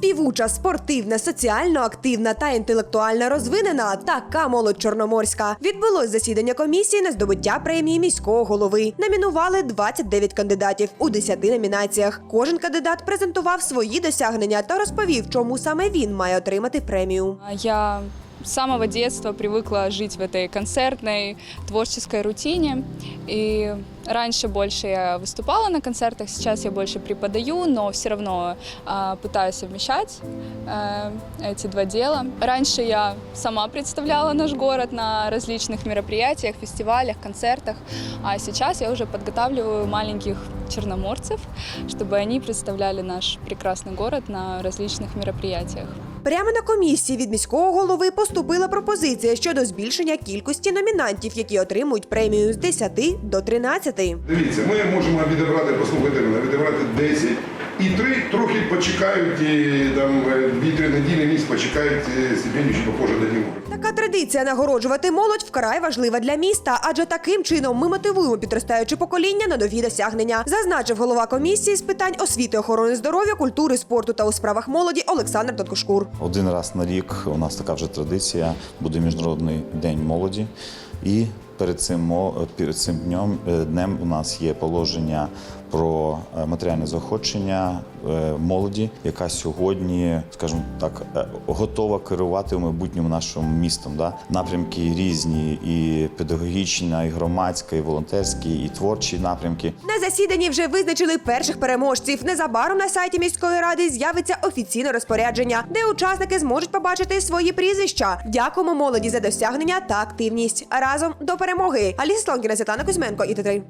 блискуча, спортивна, соціально активна та інтелектуально розвинена. Така молодь чорноморська. Відбулось засідання комісії на здобуття премії міського голови. Номінували 29 кандидатів у 10 номінаціях. Кожен кандидат презентував свої досягнення та розповів, чому саме він має отримати премію. Я с самого детства привыкла жить в этой концертной творческой рутине. И раньше больше я выступала на концертах, сейчас я больше преподаю, но все равно а, пытаюсь совмещать э, эти два дела. Раньше я сама представляла наш город на различных мероприятиях, фестивалях, концертах, а сейчас я уже подготавливаю маленьких черноморцев, чтобы они представляли наш прекрасный город на различных мероприятиях. Прямо на комісії від міського голови поступила пропозиція щодо збільшення кількості номінантів, які отримують премію з 10 до 13. Дивіться, ми можемо відібрати, послухайте мене, відібрати 10. І три трохи почекають, і, там е, дві-три неділі місць почекають що похоже на Діму. Така традиція нагороджувати молодь вкрай важлива для міста, адже таким чином ми мотивуємо підростаюче покоління на нові досягнення, зазначив голова комісії з питань освіти, охорони здоров'я, культури, спорту та у справах молоді Олександр Доткошкур. Один раз на рік у нас така вже традиція буде міжнародний день молоді. І перед цим перед цим днем е, днем у нас є положення про е, матеріальне заохочення е, молоді, яка сьогодні, скажімо так, готова керувати в майбутньому нашим містом. Да? Напрямки різні, і педагогічна, і громадська, і волонтерські, і творчі напрямки. На засіданні вже визначили перших переможців. Незабаром на сайті міської ради з'явиться офіційне розпорядження, де учасники зможуть побачити свої прізвища. Дякуємо молоді за досягнення та активність. Разом до перемоги. Аліса Слонкіна, Світлана Кузьменко і Т3.